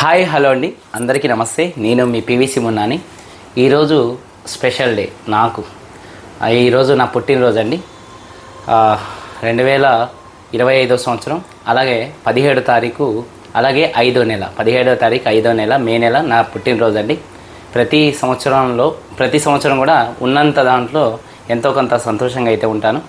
Hi hello అండి. అందరికీ నమస్తే. నేను మీ పివిసి మున్నాని ఈరోజు స్పెషల్ డే నాకు. ఈరోజు నా పుట్టినరోజు అండి. రెండు వేల ఇరవై ఐదో సంవత్సరం అలాగే పదిహేడో తారీఖు అలాగే ఐదో నెల పదిహేడో తారీఖు ఐదో నెల మే నెల నా పుట్టినరోజు అండి. ప్రతి సంవత్సరంలో ప్రతి సంవత్సరం కూడా ఉన్నంత దాంట్లో ఎంతో కొంత సంతోషంగా అయితే ఉంటాను.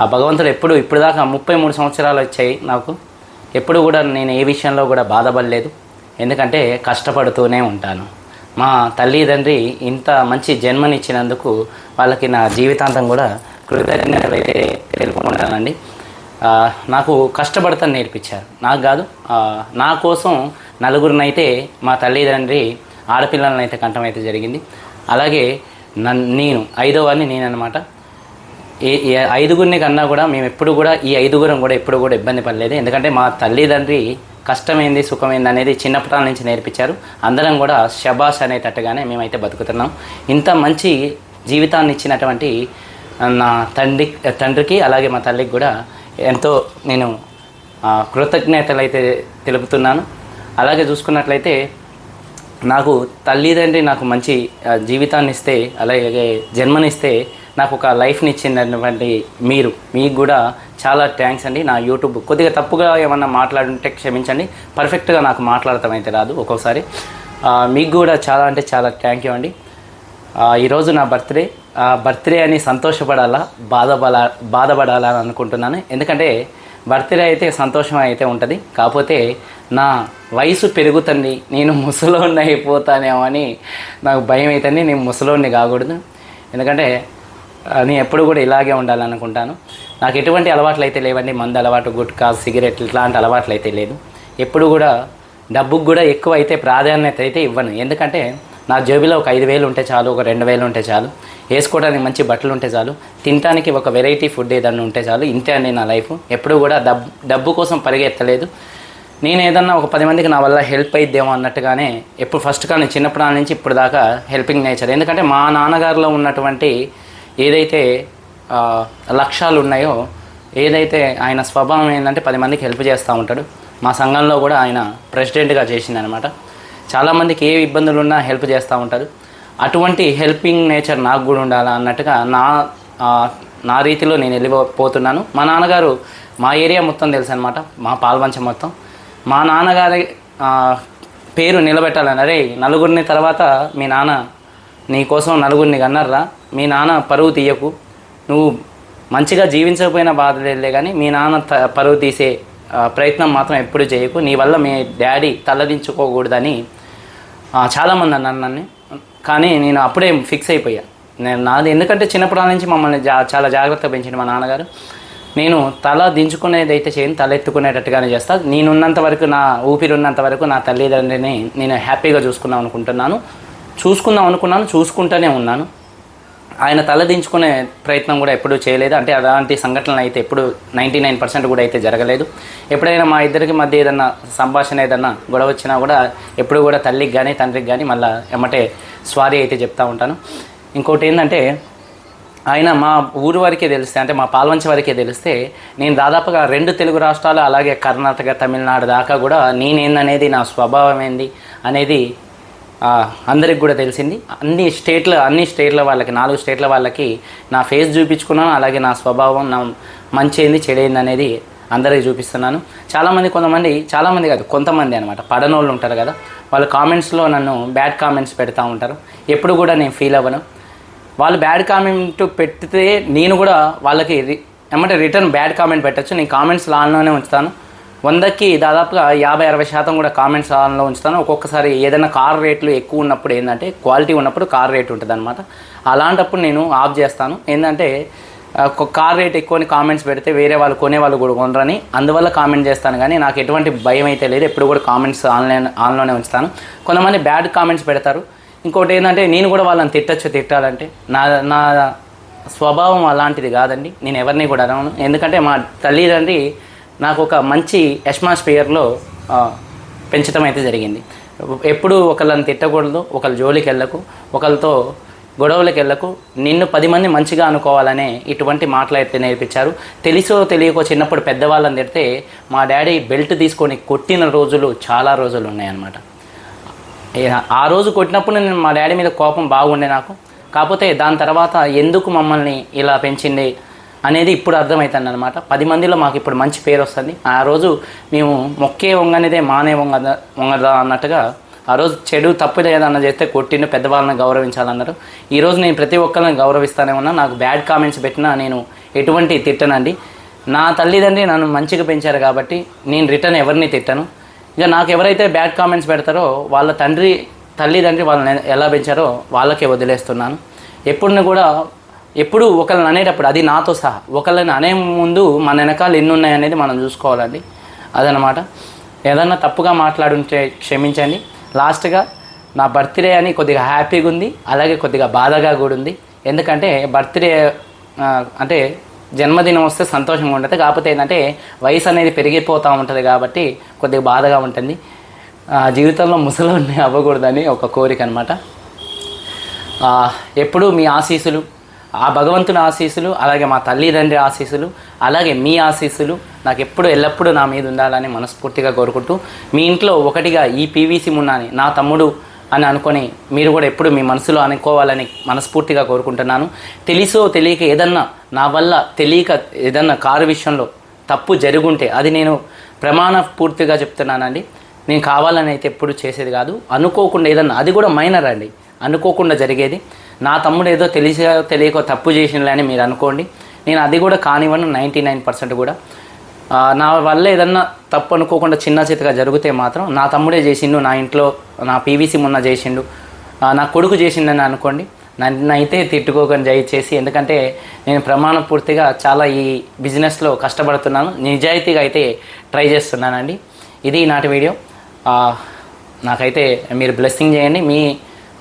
ఆ భగవంతుడు ఎప్పుడు ఇప్పుడు దాకా ముప్పై మూడు సంవత్సరాలు వచ్చాయి నాకు. ఎప్పుడు కూడా నేను ఏ విషయంలో కూడా బాధపడలేదు. ఎందుకంటే కష్టపడుతూనే ఉంటాను. మా తల్లిదండ్రి ఇంత మంచి జన్మనిచ్చినందుకు వాళ్ళకి నా జీవితాంతం కూడా కృతజ్ఞతలు అయితే తెలుపుకుంటానండి నాకు కష్టపడతాను నేర్పించారు. నాకు కాదు నా కోసం నలుగురినైతే మా తల్లిదండ్రి ఆడపిల్లలను అయితే కంఠం అయితే జరిగింది. అలాగే నన్ను నేను ఐదో వారిని నేనన్నమాట. ఈ ఏ ఐదుగురిని కన్నా కూడా మేము ఎప్పుడు కూడా ఈ ఐదుగురం కూడా ఎప్పుడు కూడా ఇబ్బంది పడలేదు. ఎందుకంటే మా తల్లిదండ్రి కష్టమైంది సుఖమైంది అనేది చిన్నప్పటి నుంచి నేర్పించారు. అందరం కూడా శబాష్ అనేటట్టుగానే మేమైతే బతుకుతున్నాం. ఇంత మంచి జీవితాన్ని ఇచ్చినటువంటి నా తండ్రి తండ్రికి అలాగే మా తల్లికి కూడా ఎంతో నేను కృతజ్ఞతలు అయితే తెలుపుతున్నాను. అలాగే చూసుకున్నట్లయితే నాకు తల్లిదండ్రి నాకు మంచి జీవితాన్ని ఇస్తే అలాగే జన్మనిస్తే నాకు ఒక లైఫ్ని ఇచ్చినటువంటి మీరు. మీకు కూడా చాలా థ్యాంక్స్ అండి. నా యూట్యూబ్ కొద్దిగా తప్పుగా ఏమన్నా మాట్లాడుంటే క్షమించండి. పర్ఫెక్ట్గా నాకు మాట్లాడటం అయితే రాదు ఒక్కోసారి. మీకు కూడా చాలా అంటే చాలా థ్యాంక్ యూ అండి. ఈరోజు నా బర్త్డే. బర్త్డే అని సంతోషపడాలా? బాధపడాల బాధపడాలా అని అనుకుంటున్నాను. ఎందుకంటే బర్త్డే అయితే సంతోషం అయితే ఉంటుంది. కాకపోతే నా వయసు పెరుగుతుంది. నేను ముసలోడిని అయిపోతానేమో అని నాకు భయం అవుతుంది నేను ముసలోడిని కాకూడదు. ఎందుకంటే అని ఎప్పుడు కూడా ఇలాగే ఉండాలనుకుంటాను. నాకు ఎటువంటి అలవాట్లు అయితే లేవండి. మందు అలవాటు గుట్కా సిగరెట్ ఇట్లాంటి అలవాట్లు అయితే లేదు. ఎప్పుడు కూడా డబ్బుకు కూడా ఎక్కువ అయితే ప్రాధాన్యత అయితే ఇవ్వను. ఎందుకంటే నా జేబులో ఒక ఐదు వేలు ఉంటే చాలు ఒక రెండు వేలు ఉంటే చాలు. వేసుకోవడానికి మంచి బట్టలు ఉంటే చాలు. తినడానికి ఒక వెరైటీ ఫుడ్ ఏదన్నా ఉంటే చాలు. ఇంతే అండి నా లైఫ్. ఎప్పుడు కూడా డబ్బు డబ్బు కోసం పరిగెత్తలేదు. నేను ఏదన్నా ఒక పది మందికి నా వల్ల హెల్ప్ అయిద్దేమో అన్నట్టుగానే ఎప్పుడు ఫస్ట్ కానీ చిన్నప్పటి నుంచి ఇప్పుడు దాకా హెల్పింగ్ నేచర్. ఎందుకంటే మా నాన్నగారిలో ఉన్నటువంటి ఏదైతే లక్ష్యాలు ఉన్నాయో ఏదైతే ఆయన స్వభావం ఏంటంటే పది మందికి హెల్ప్ చేస్తూ ఉంటాడు. మా సంఘంలో కూడా ఆయన ప్రెసిడెంట్గా చేసిందనమాట చాలామందికి ఏ ఇబ్బందులు ఉన్నా హెల్ప్ చేస్తూ ఉంటారు. అటువంటి హెల్పింగ్ నేచర్ నాకు కూడా ఉండాలా అన్నట్టుగా నా నా రీతిలో నేను వెళ్ళిపోతున్నాను. మా నాన్నగారు మా ఏరియా మొత్తం తెలుసు అనమాట మా పాల్వంచం మొత్తం. మా నాన్నగారి పేరు నిలబెట్టాలని అరే నలుగురిని తర్వాత మీ నాన్న నీకోసం నలుగురిని కన్నర్రా. మీ నాన్న పరువు తీయకు. నువ్వు మంచిగా జీవించకపోయినా బాధలేదులే కానీ మీ నాన్న త- పరువు తీసే ప్రయత్నం మాత్రం ఎప్పుడు చేయకు. నీ వల్ల మీ డాడీ తలదించుకోకూడదని చాలామంది అన్నారు నన్ను. కానీ నేను అప్పుడే ఫిక్స్ అయిపోయా. నేను నాది ఎందుకంటే చిన్నప్పటి నుంచి మమ్మల్ని జా చాలా జాగ్రత్తగా పెంచింది మా నాన్నగారు. నేను తల దించుకునేది అయితే చేయను తల ఎత్తుకునేటట్టుగానే చేస్తా. నేనున్నంత వరకు నా ఊపిరి ఉన్నంత వరకు నా తల్లిదండ్రిని నేను హ్యాపీగా చూసుకుందాం అనుకుంటున్నాను. చూసుకుందాం అనుకున్నాను చూసుకుంటూనే ఉన్నాను. ఆయన తలదించుకునే ప్రయత్నం కూడా ఎప్పుడూ చేయలేదు. అంటే అలాంటి సంఘటనలు అయితే ఎప్పుడు నైంటీ నైన్ పర్సెంట్ కూడా అయితే జరగలేదు. ఎప్పుడైనా మా ఇద్దరికి మధ్య ఏదన్నా సంభాషణ ఏదన్నా గొడవ వచ్చినా కూడా ఎప్పుడు కూడా తల్లికి కానీ తండ్రికి కానీ మళ్ళీ ఎమ్మటే స్వారీ అయితే చెప్తూ ఉంటాను. ఇంకోటి ఏంటంటే ఆయన మా ఊరు వరకే తెలిస్తే అంటే మా పాల్వంచ వరకే తెలిస్తే నేను దాదాపుగా రెండు తెలుగు రాష్ట్రాలు అలాగే కర్ణాటక తమిళనాడు దాకా కూడా నేనేందనేది నా స్వభావం ఏంది అనేది అందరికి కూడా తెలిసింది. అన్ని స్టేట్ల అన్ని స్టేట్ల వాళ్ళకి నాలుగు స్టేట్ల వాళ్ళకి నా ఫేస్ చూపించుకున్నాను అలాగే నా స్వభావం నా మంచి ఏంది చెడైంది అనేది అందరికి చూపిస్తున్నాను. చాలామంది కొంతమంది చాలామంది కాదు కొంతమంది అనమాట పడనోళ్ళు ఉంటారు కదా వాళ్ళు కామెంట్స్లో నన్ను బ్యాడ్ కామెంట్స్ పెడతా ఉంటారు. ఎప్పుడు కూడా నేను ఫీల్ అవ్వను. వాళ్ళు బ్యాడ్ కామెంట్ పెడితే నేను కూడా వాళ్ళకి ఏమంటే రిటర్న్ బ్యాడ్ కామెంట్ పెట్టచ్చు. నేను కామెంట్స్ లాన్లోనే ఉంచుతాను. వందకి దాదాపుగా యాభై అరవై శాతం కూడా కామెంట్స్ ఆన్లో ఉంచుతాను. ఒక్కొక్కసారి ఏదైనా కార్ రేట్లు ఎక్కువ ఉన్నప్పుడు ఏంటంటే క్వాలిటీ ఉన్నప్పుడు కార్ రేట్ ఉంటుంది అనమాట అలాంటప్పుడు నేను ఆఫ్ చేస్తాను. ఏంటంటే కార్ రేట్ ఎక్కువని కామెంట్స్ పెడితే వేరే వాళ్ళు కొనే వాళ్ళు కూడా కొనరని. అందువల్ల కామెంట్ చేస్తాను కానీ నాకు ఎటువంటి భయం అయితే లేదు. ఎప్పుడు కూడా కామెంట్స్ ఆన్లైన్ ఆన్లోనే ఉంచుతాను. కొంతమంది బ్యాడ్ కామెంట్స్ పెడతారు. ఇంకోటి ఏంటంటే నేను కూడా వాళ్ళని తిట్టచ్చు తిట్టాలంటే. నా నా స్వభావం అలాంటిది కాదండి. నేను ఎవరిని కూడా అనను. ఎందుకంటే మా తల్లిదండ్రి నాకు ఒక మంచి అట్మాస్ఫియర్లో పెంచడం అయితే జరిగింది. ఎప్పుడు ఒకళ్ళని తిట్టకూడదు ఒకళ్ళ జోలికి వెళ్ళకు ఒకళ్ళతో గొడవలకు వెళ్ళకు నిన్ను పది మంది మంచిగా అనుకోవాలనే ఇటువంటి మాట్లాడితే నేర్పించారు. తెలుసో తెలియకో చిన్నప్పుడు పెద్దవాళ్ళని తిడితే మా డాడీ బెల్ట్ తీసుకొని కొట్టిన రోజులు చాలా రోజులు ఉన్నాయన్నమాట. ఆ రోజు కొట్టినప్పుడు నేను మా డాడీ మీద కోపం బాగుండే నాకు. కాకపోతే దాని తర్వాత ఎందుకు మమ్మల్ని ఇలా పెంచింది? అనేది ఇప్పుడు అర్థమవుతుంది అనమాట పది మందిలో మాకు ఇప్పుడు మంచి పేరు వస్తుంది. ఆ రోజు మేము మొక్కే వంగనిదే మానే వంగద వంగదా అన్నట్టుగా ఆ రోజు చెడు తప్పు ఏదన్నా చేస్తే కొట్టిండు పెద్దవాళ్ళని గౌరవించాలన్నారు. ఈరోజు నేను ప్రతి ఒక్కరిని గౌరవిస్తానే ఉన్నా. నాకు బ్యాడ్ కామెంట్స్ పెట్టినా నేను ఎటువంటి తిట్టనండి. నా తల్లిదండ్రి నన్ను మంచిగా పెంచారు కాబట్టి నేను రిటర్న్ ఎవరిని తిట్టను. ఇక నాకు ఎవరైతే బ్యాడ్ కామెంట్స్ పెడతారో వాళ్ళ తండ్రి తల్లిదండ్రి వాళ్ళని ఎలా పెంచారో వాళ్ళకే వదిలేస్తున్నాను. ఎప్పుడు కూడా ఎప్పుడు ఒకళ్ళని అనేటప్పుడు అది నాతో సహా. ఒకళ్ళని అనే ముందు మన వెనకాల ఎన్ని ఉన్నాయనేది మనం చూసుకోవాలండి. అదనమాట ఏదన్నా తప్పుగా మాట్లాడుంటే క్షమించండి. లాస్ట్గా నా బర్త్డే అని కొద్దిగా హ్యాపీగా ఉంది. అలాగే కొద్దిగా బాధగా కూడా ఉంది. ఎందుకంటే బర్త్డే అంటే జన్మదినం వస్తే సంతోషంగా ఉంటుంది. కాకపోతే ఏంటంటే వయసు అనేది పెరిగిపోతూ ఉంటుంది కాబట్టి కొద్దిగా బాధగా ఉంటుంది. జీవితంలో ముసలి అవ్వకూడదని ఒక కోరిక అనమాట ఎప్పుడు మీ ఆశీస్సులు ఆ భగవంతుని ఆశీస్సులు అలాగే మా తల్లిదండ్రి ఆశీస్సులు అలాగే మీ ఆశీస్సులు నాకు ఎప్పుడు ఎల్లప్పుడూ నా మీద ఉండాలని మనస్ఫూర్తిగా కోరుకుంటూ మీ ఇంట్లో ఒకటిగా ఈ పీవీసీ మున్నాని నా తమ్ముడు అని అనుకొని మీరు కూడా ఎప్పుడు మీ మనసులో అనుకోవాలని మనస్ఫూర్తిగా కోరుకుంటున్నాను. తెలుసో తెలియక ఏదన్నా నా వల్ల తెలియక ఏదన్నా కారు విషయంలో తప్పు జరుగుంటే అది నేను ప్రమాణ పూర్తిగా చెప్తున్నానండి. నేను కావాలని అయితే ఎప్పుడు చేసేది కాదు. అనుకోకుండా ఏదన్నా అది కూడా మైనర్ అండి. అనుకోకుండా జరిగేది. నా తమ్ముడు ఏదో తెలిసి తెలియక తప్పు చేసినలే అని మీరు అనుకోండి. నేను అది కూడా కానివ్వను నైంటీ నైన్ పర్సెంట్ కూడా. నా వల్ల ఏదన్నా తప్పు అనుకోకుండా చిన్న చితగా జరిగితే మాత్రం నా తమ్ముడే చేసిండు నా ఇంట్లో నా పీవీసీ మొన్న చేసిండు నా కొడుకు చేసిండని అనుకోండి. నన్ను అయితే తిట్టుకోకని దయచేసి ఎందుకంటే నేను ప్రమాణ పూర్తిగా చాలా ఈ బిజినెస్లో కష్టపడుతున్నాను. నిజాయితీగా అయితే ట్రై చేస్తున్నానండి. ఇది నాటి వీడియో. నాకైతే మీరు బ్లెస్సింగ్ చేయండి. మీ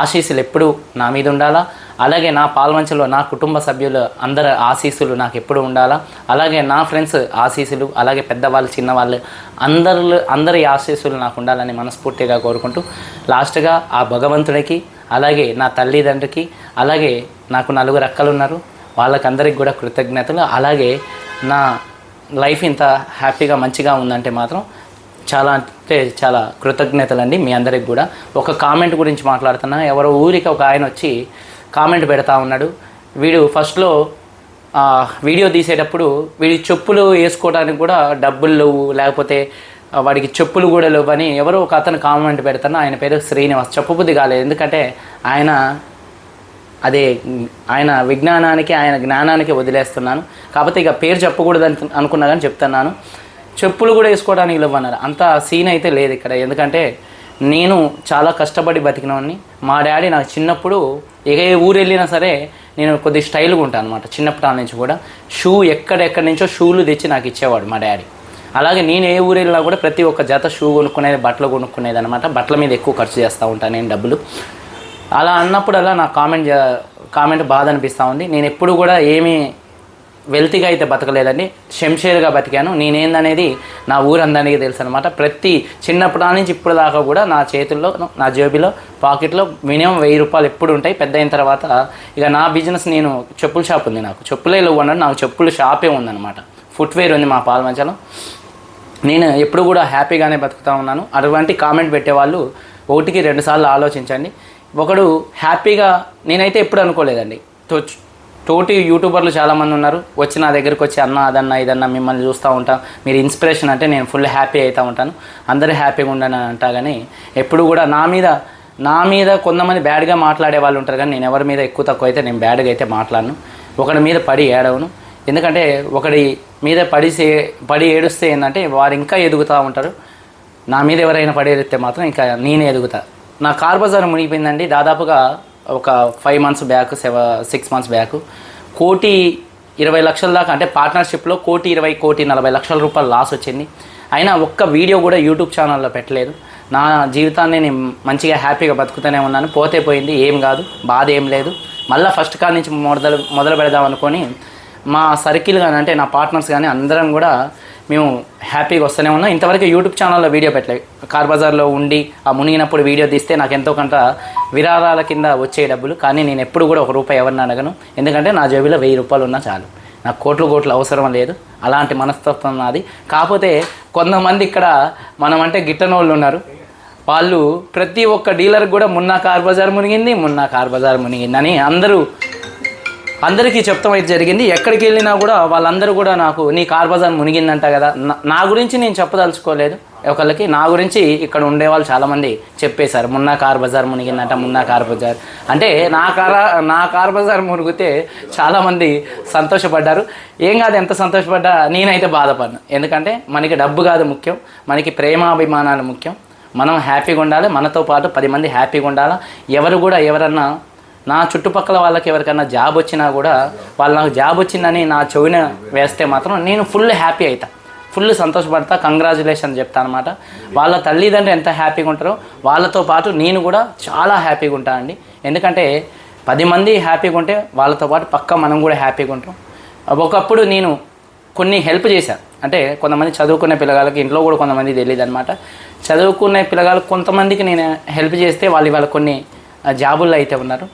ఆశీస్సులు ఎప్పుడు నా మీద ఉండాలా? అలాగే నా పాల్వంచలో నా కుటుంబ సభ్యులు అందరి ఆశీస్సులు నాకు ఎప్పుడు ఉండాలా? అలాగే నా ఫ్రెండ్స్ ఆశీస్సులు అలాగే పెద్దవాళ్ళు చిన్నవాళ్ళు అందరు అందరి ఆశీస్సులు నాకు ఉండాలని మనస్ఫూర్తిగా కోరుకుంటూ లాస్ట్గా ఆ భగవంతుడికి అలాగే నా తల్లిదండ్రికి అలాగే నాకు నలుగురు అక్కలు ఉన్నారు వాళ్ళకందరికి కూడా కృతజ్ఞతలు. అలాగే నా లైఫ్ ఇంత హ్యాపీగా మంచిగా ఉందంటే మాత్రం చాలా అంటే చాలా కృతజ్ఞతలండి మీ అందరికి కూడా. ఒక కామెంట్ గురించి మాట్లాడుతున్నా. ఎవరో ఊరికి ఒక ఆయన వచ్చి కామెంట్ పెడతా ఉన్నాడు. వీడు ఫస్ట్లో వీడియో తీసేటప్పుడు వీడి చెప్పులు వేసుకోవడానికి కూడా డబ్బులు లేవు. లేకపోతే వాడికి చెప్పులు కూడా లేవు అని ఎవరో ఒక అతను కామెంట్ పెడతాను ఆయన పేరు శ్రీనివాస్. చెప్పబుద్ధి కాలేదు. ఎందుకంటే ఆయన అదే ఆయన విజ్ఞానానికి ఆయన జ్ఞానానికి వదిలేస్తున్నాను. కాకపోతే ఇక పేరు చెప్పకూడదు అనుకున్నా కానీ చెప్తున్నాను. చెప్పులు కూడా వేసుకోవడానికి లేవన్నారు అంత సీన్ అయితే లేదు ఇక్కడ. ఎందుకంటే నేను చాలా కష్టపడి బతికినవాడిని మా డాడీ నాకు చిన్నప్పుడు ఏ ఊరు వెళ్ళినా సరే నేను కొద్ది స్టైల్గా ఉంటాను అనమాట చిన్నప్పటి నుంచి కూడా. షూ ఎక్కడెక్కడి నుంచో షూలు తెచ్చి నాకు ఇచ్చేవాడు మా డాడీ. అలాగే నేను ఏ ఊరు వెళ్ళినా కూడా ప్రతి ఒక్క జత షూ కొనుక్కునేది బట్టలు కొనుక్కునేది అనమాట బట్టల మీద ఎక్కువ ఖర్చు చేస్తూ ఉంటాను నేను డబ్బులు. అలా అన్నప్పుడల్లా నాకు కామెంట్ కామెంట్ బాధ అనిపిస్తూ ఉంది. నేను ఎప్పుడు కూడా ఏమీ వెల్తీగా అయితే బతకలేదండి శంషేర్గా బతికాను. నేనేందనేది నా ఊరందరికీ తెలుసు అనమాట ప్రతి చిన్నప్పటి నుంచి ఇప్పుడు దాకా కూడా నా చేతుల్లో నా జేబులో పాకెట్లో మినిమం వెయ్యి రూపాయలు ఎప్పుడు ఉంటాయి. పెద్ద అయిన తర్వాత ఇక నా బిజినెస్ నేను చెప్పుల షాప్ ఉంది నాకు. చెప్పులే ఇవ్వండి నాకు చెప్పుల షాపే ఉందన్నమాట. ఫుట్వేర్ ఉంది మా పాలమంచలో నేను ఎప్పుడు కూడా హ్యాపీగానే బతుకుతా ఉన్నాను. అటువంటి కామెంట్ పెట్టేవాళ్ళు ఒకటికి రెండుసార్లు ఆలోచించండి. ఒకడు హ్యాపీగా నేనైతే ఎప్పుడు అనుకోలేదండి. తో- తోటి యూట్యూబర్లు చాలామంది ఉన్నారు. వచ్చి నా దగ్గరికి వచ్చి అన్న అదన్నా ఇదన్నా మిమ్మల్ని చూస్తూ ఉంటాం. మీరు ఇన్స్పిరేషన్ అంటే నేను ఫుల్ హ్యాపీ అవుతూ ఉంటాను. అందరూ హ్యాపీగా ఉండని అంటా. కానీ ఎప్పుడు కూడా నా మీద నా మీద కొంతమంది బ్యాడ్గా మాట్లాడే వాళ్ళు ఉంటారు. కానీ నేను ఎవరి మీద ఎక్కువ తక్కువ అయితే నేను బ్యాడ్గా అయితే మాట్లాడను. ఒకడి మీద పడి ఏడవను. ఎందుకంటే ఒకడి మీద పడి సే- పడి ఏడుస్తే ఏంటంటే వారు ఇంకా ఎదుగుతూ ఉంటారు. నా మీద ఎవరైనా పడి ఏడితే మాత్రం ఇంకా నేనే ఎదుగుతా. నా కార్ బజార్ మునిగిపోయిందండి. దాదాపుగా ఒక ఫైవ్ మంత్స్ బ్యాక్ సెవ సిక్స్ మంత్స్ బ్యాక్ కోటి ఇరవై లక్షల దాకా అంటే పార్ట్నర్షిప్లో కోటి ఇరవై కోటి నలభై లక్షల రూపాయలు లాస్ వచ్చింది. అయినా ఒక్క వీడియో కూడా యూట్యూబ్ ఛానల్లో పెట్టలేదు. నా జీవితాన్ని నేను మంచిగా హ్యాపీగా బతుకుతూనే ఉన్నాను. పోతే పోయింది ఏం కాదు బాధ ఏం లేదు. మళ్ళీ ఫస్ట్ కాల్ నుంచి మొదలు మొదలు పెడదాం అనుకొని మా సర్కిల్ కానీ అంటే నా పార్ట్నర్స్ కానీ అందరం కూడా మేము హ్యాపీగా వస్తూనే ఉన్నాం. ఇంతవరకు యూట్యూబ్ ఛానల్లో వీడియో పెట్టలేదు కార్ బజార్లో ఉండి ఆ మునిగినప్పుడు వీడియో తీస్తే నాకు ఎంతో కొంత విరాళాల కింద వచ్చే డబ్బులు. కానీ నేను ఎప్పుడు కూడా ఒక రూపాయి ఎవరిని అడగను. ఎందుకంటే నా జేబులో వెయ్యి రూపాయలు ఉన్నా చాలు. నాకు కోట్లు కోట్లు అవసరం లేదు. అలాంటి మనస్తత్వం నాది. కాకపోతే కొంతమంది ఇక్కడ మనం అంటే గిట్టనోళ్ళు వాళ్ళు ఉన్నారు. వాళ్ళు ప్రతి ఒక్క డీలర్ కూడా మున్నా కార్ బజార్ మునిగింది మున్నా కార్ బజార్ మునిగింది అని అందరూ అందరికీ చెప్తాం అయితే జరిగింది. ఎక్కడికి వెళ్ళినా కూడా వాళ్ళందరూ కూడా నాకు నీ కార్ బజార్ మునిగిందంట కదా నా- గురించి నేను చెప్పదలుచుకోలేదు. ఒకళ్ళకి నా గురించి ఇక్కడ ఉండేవాళ్ళు చాలామంది చెప్పేశారు. మున్నా కార్ బజార్ మునిగిందంట మున్నా కార్ బజార్. అంటే నా కార నా కార్ బజార్ మునిగితే చాలామంది సంతోషపడ్డారు. ఏం కాదు ఎంత సంతోషపడ్డా? నేనైతే బాధపడ్డాను ఎందుకంటే మనకి డబ్బు కాదు ముఖ్యం మనకి ప్రేమాభిమానాలు ముఖ్యం. మనం హ్యాపీగా ఉండాలి మనతో పాటు పది మంది హ్యాపీగా ఉండాలి? ఎవరు కూడా ఎవరన్నా నా చుట్టుపక్కల వాళ్ళకి ఎవరికైనా జాబ్ వచ్చినా కూడా వాళ్ళు నాకు జాబ్ వచ్చిందని నా చెవిన వేస్తే మాత్రం నేను ఫుల్ హ్యాపీ అవుతా ఫుల్ సంతోషపడతా కంగ్రాచులేషన్ చెప్తా అనమాట వాళ్ళ తల్లిదండ్రులు ఎంత హ్యాపీగా ఉంటారో వాళ్ళతో పాటు నేను కూడా చాలా హ్యాపీగా ఉంటాను అండి. ఎందుకంటే పది మంది హ్యాపీగా ఉంటే వాళ్ళతో పాటు పక్క మనం కూడా హ్యాపీగా ఉంటాం. ఒకప్పుడు నేను కొన్ని హెల్ప్ చేశాను అంటే కొంతమంది చదువుకునే పిల్లగాళ్ళకి ఇంట్లో కూడా కొంతమంది తెలియదు అనమాట చదువుకునే పిల్లగాళ్ళకి కొంతమందికి నేను హెల్ప్ చేస్తే వాళ్ళు ఇవాళ కొన్ని జాబుల్లో అయితే ఉన్నారు.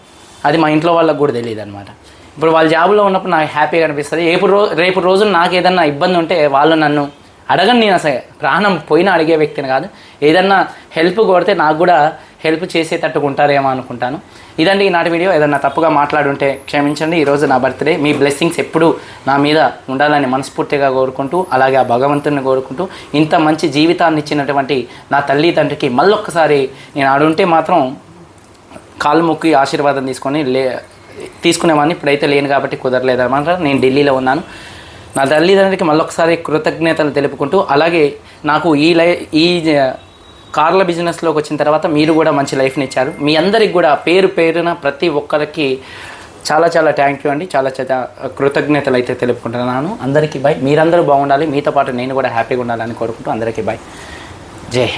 అది మా ఇంట్లో వాళ్ళకి కూడా తెలియదు అనమాట ఇప్పుడు వాళ్ళ జాబ్లో ఉన్నప్పుడు నాకు హ్యాపీగా అనిపిస్తుంది. రేపు రో రేపు రోజు నాకు ఏదన్నా ఇబ్బంది ఉంటే వాళ్ళు నన్ను అడగను నేను అసలు ప్రాణం పోయినా అడిగే వ్యక్తిని కాదు. ఏదన్నా హెల్ప్ కొడితే నాకు కూడా హెల్ప్ చేసేటట్టుగా ఉంటారేమో అనుకుంటాను. ఇదండి ఈనాటి వీడియో. ఏదన్నా తప్పుగా మాట్లాడుంటే క్షమించండి. ఈరోజు నా బర్త్డే. మీ బ్లెస్సింగ్స్ ఎప్పుడూ నా మీద ఉండాలని మనస్ఫూర్తిగా కోరుకుంటూ అలాగే ఆ భగవంతుని కోరుకుంటూ ఇంత మంచి జీవితాన్ని ఇచ్చినటువంటి నా తల్లి తండ్రికి మళ్ళొక్కసారి నేను ఆడుంటే మాత్రం కాలు మొక్కి ఆశీర్వాదం తీసుకొని లే తీసుకునేవాడిని. ఇప్పుడైతే లేను కాబట్టి కుదరలేదు అనమాట. నేను ఢిల్లీలో ఉన్నాను. నా తల్లిదండ్రులకి మళ్ళొకసారి కృతజ్ఞతలు తెలుపుకుంటూ అలాగే నాకు ఈ లై ఈ కార్ల బిజినెస్లోకి వచ్చిన తర్వాత మీరు కూడా మంచి లైఫ్ని ఇచ్చారు. మీ అందరికి కూడా పేరు పేరున ప్రతి ఒక్కరికి చాలా చాలా థ్యాంక్ యూ అండి. చాలా చాలా కృతజ్ఞతలు అయితే తెలుపుకుంటున్నాను. అందరికీ బాయ్ మీరందరూ బాగుండాలి. మీతో పాటు నేను కూడా హ్యాపీగా ఉండాలని కోరుకుంటూ అందరికీ బాయ్ జై హింద్.